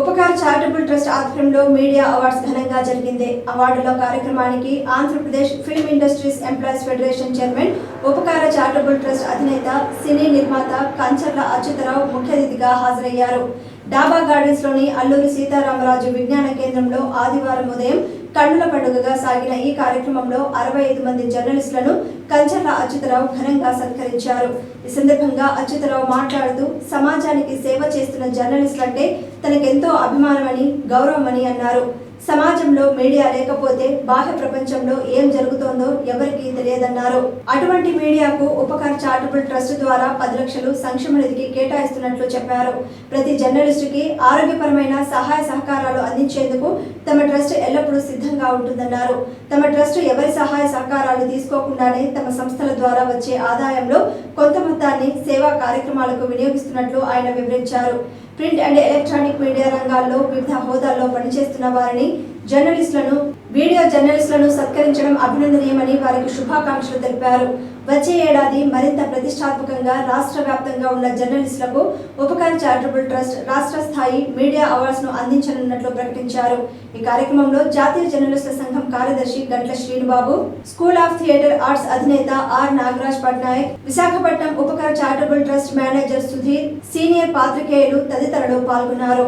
Upkar charitable trust ఆధ్వర్యంలో media awards ఘనంగా జరిగింది. అవార్డుల కార్యక్రమానికి Andhra Pradesh film industries employees federation chairman Upakara charitable trust అధినేత సినీ నిర్మాత కంచర్ల అచ్యుతరావు ముఖ్య అతిథిగా హాజరయ్యారు. డాబా గార్డెన్స్లోని అల్లూరి సీతారామరాజు విజ్ఞాన కేంద్రంలో ఆదివారం ఉదయం కన్నుల పండుగగా సాగిన ఈ కార్యక్రమంలో అరవై ఐదు మంది జర్నలిస్టులను కంచర్ల అచ్యుతరావు ఘనంగా సత్కరించారు. ఈ సందర్భంగా అచ్యుతరావు మాట్లాడుతూ సమాజానికి సేవ చేస్తున్న జర్నలిస్టులంటే తనకెంతో అభిమానమని గౌరవమని అన్నారు. సమాజంలో మీడియా లేకపోతే బాహ్య ప్రపంచంలో ఏం జరుగుతోందో ఎవరికీ తెలియదన్నారు. అటువంటి మీడియాకు ఉపకార్ చారిటబుల్ ట్రస్ట్ ద్వారా పది లక్షలు సంక్షేమ నిధికి కేటాయిస్తున్నట్లు చెప్పారు. ప్రతి జర్నలిస్టుకి ఆరోగ్యపరమైన సహాయ సహకారాలు అందించేందుకు తమ ట్రస్ట్ ఎల్లప్పుడూ సిద్ధంగా ఉంటుందన్నారు. తమ ట్రస్ట్ ఎవరి సహాయ సహకారాలు తీసుకోకుండానే తమ సంస్థల ద్వారా వచ్చే ఆదాయంలో కొంత మొత్తాన్ని సేవా కార్యక్రమాలకు వినియోగిస్తున్నట్లు ఆయన వివరించారు. ప్రింట్ అండ్ ఎలక్ట్రానిక్ మీడియా రంగాల్లో వివిధ హోదాల్లో పనిచేస్తున్న వారిని జర్నలిస్టులను వీడియో జర్నలిస్టులను సత్కరించడం అభినందనీయమని వారికి శుభాకాంక్షలు తెలిపారు. వచ్చే ఏడాది మరింత ప్రతిష్టాత్మకంగా రాష్ట్ర వ్యాప్తంగా ఉన్న జర్నలిస్టులకు ఉపకార్ చారిటబుల్ ట్రస్ట్ రాష్ట్ర స్థాయి మీడియా అవార్డ్స్ను అందించనున్నట్లు ప్రకటించారు. ఈ కార్యక్రమంలో జాతీయ జర్నలిస్టుల సంఘం కార్యదర్శి Gantla Srinubabu school of theatre arts అధినేత R Nagaraj Patnaik Visakhapatnam Upakar charitable trust manager Sudheer senior పాత్రికేయులు తదితరులు పాల్గొన్నారు.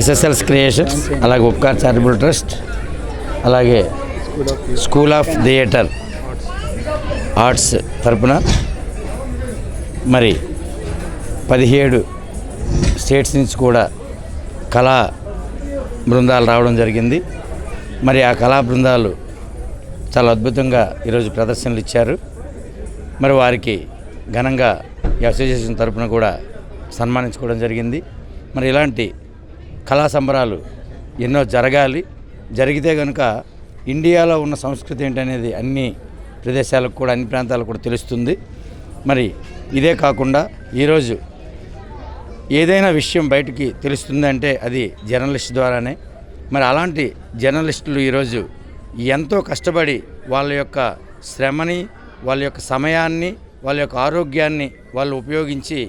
ఎస్ఎస్ఎల్స్ క్రియేషన్స్ అలాగే ఉపకార్ చారిటబుల్ ట్రస్ట్ అలాగే స్కూల్ ఆఫ్ థియేటర్ ఆర్ట్స్ తరపున మరి పదిహేడు స్టేట్స్ నుంచి కూడా కళా బృందాలు రావడం జరిగింది. మరి ఆ కళా బృందాలు చాలా అద్భుతంగా ఈరోజు ప్రదర్శనలు ఇచ్చారు. మరి వారికి ఘనంగా ఈ అసోసియేషన్ తరపున కూడా సన్మానించుకోవడం జరిగింది. మరి ఇలాంటి కళా సంబరాలు ఎన్నో జరగాలి. జరిగితే కనుక ఇండియాలో ఉన్న సంస్కృతి ఏంటనేది అన్ని ప్రదేశాలకు కూడా అన్ని ప్రాంతాలకు కూడా తెలుస్తుంది. మరి ఇదే కాకుండా ఈరోజు ఏదైనా విషయం బయటికి తెలుస్తుందంటే అది జర్నలిస్ట్ ద్వారానే. మరి అలాంటి జర్నలిస్టులు ఈరోజు ఎంతో కష్టపడి వాళ్ళ యొక్క శ్రమని వాళ్ళ యొక్క సమయాన్ని వాళ్ళ యొక్క ఆరోగ్యాన్ని వాళ్ళు ఉపయోగించి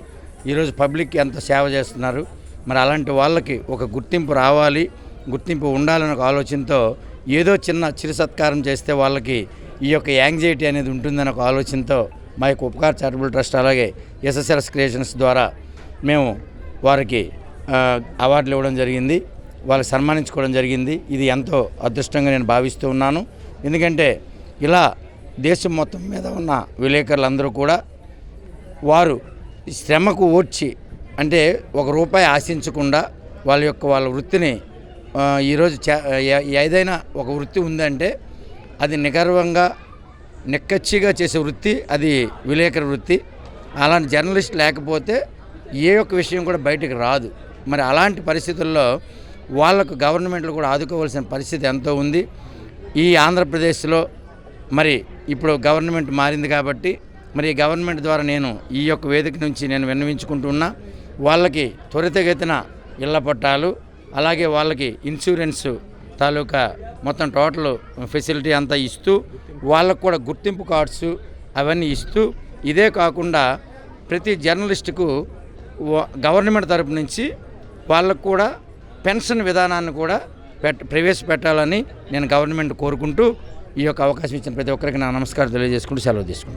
ఈరోజు పబ్లిక్కి ఎంతో సేవ చేస్తున్నారు. మరి అలాంటి వాళ్ళకి ఒక గుర్తింపు రావాలి గుర్తింపు ఉండాలనే ఒక ఆలోచనతో ఏదో చిన్న చిరు సత్కారం చేస్తే వాళ్ళకి ఈ యొక్క యాంగ్జైటీ అనేది ఉంటుందనే ఒక ఆలోచనతో మా యొక్క ఉపకార చారిటబుల్ ట్రస్ట్ అలాగే ఎస్ఎస్ఎల్ఎస్ క్రియేషన్స్ ద్వారా మేము వారికి అవార్డులు ఇవ్వడం జరిగింది. వాళ్ళకి సన్మానించుకోవడం జరిగింది. ఇది ఎంతో అదృష్టంగా నేను భావిస్తూ ఉన్నాను. ఎందుకంటే ఇలా దేశం మొత్తం మీద ఉన్న విలేకరులందరూ కూడా వారు శ్రమకు ఓడ్చి అంటే ఒక రూపాయి ఆశించకుండా వాళ్ళ యొక్క వాళ్ళ వృత్తిని ఈరోజు చే- ఏదైనా ఒక వృత్తి ఉందంటే అది నిగర్వంగా నిక్కచ్చిగా చేసే వృత్తి అది విలేకరి వృత్తి. అలాంటి జర్నలిస్ట్ లేకపోతే ఏ ఒక్క విషయం కూడా బయటకు రాదు. మరి అలాంటి పరిస్థితుల్లో వాళ్ళకు గవర్నమెంట్లు కూడా ఆదుకోవాల్సిన పరిస్థితి ఎంతో ఉంది. ఈ ఆంధ్రప్రదేశ్లో మరి ఇప్పుడు గవర్నమెంట్ మారింది కాబట్టి మరి ఈ గవర్నమెంట్ ద్వారా నేను ఈ యొక్క వేదిక నుంచి నేను విన్నవించుకుంటున్నా. వాళ్ళకి త్వరితగతిన ఇళ్ళ పట్టాలు అలాగే వాళ్ళకి ఇన్సూరెన్స్ తాలూకా మొత్తం టోటల్ ఫెసిలిటీ అంతా ఇస్తూ వాళ్ళకు కూడా గుర్తింపు కార్డ్స్ అవన్నీ ఇస్తూ ఇదే కాకుండా ప్రతి జర్నలిస్టుకు గవర్నమెంట్ తరపు నుంచి వాళ్ళకు కూడా పెన్షన్ విధానాన్ని కూడా పెట్ ప్రవేశపెట్టాలని నేను గవర్నమెంట్ కోరుకుంటూ ఈ యొక్క అవకాశం ఇచ్చిన ప్రతి ఒక్కరికి నా నమస్కారం తెలియజేసుకుంటూ సెలవు తీసుకుంటాను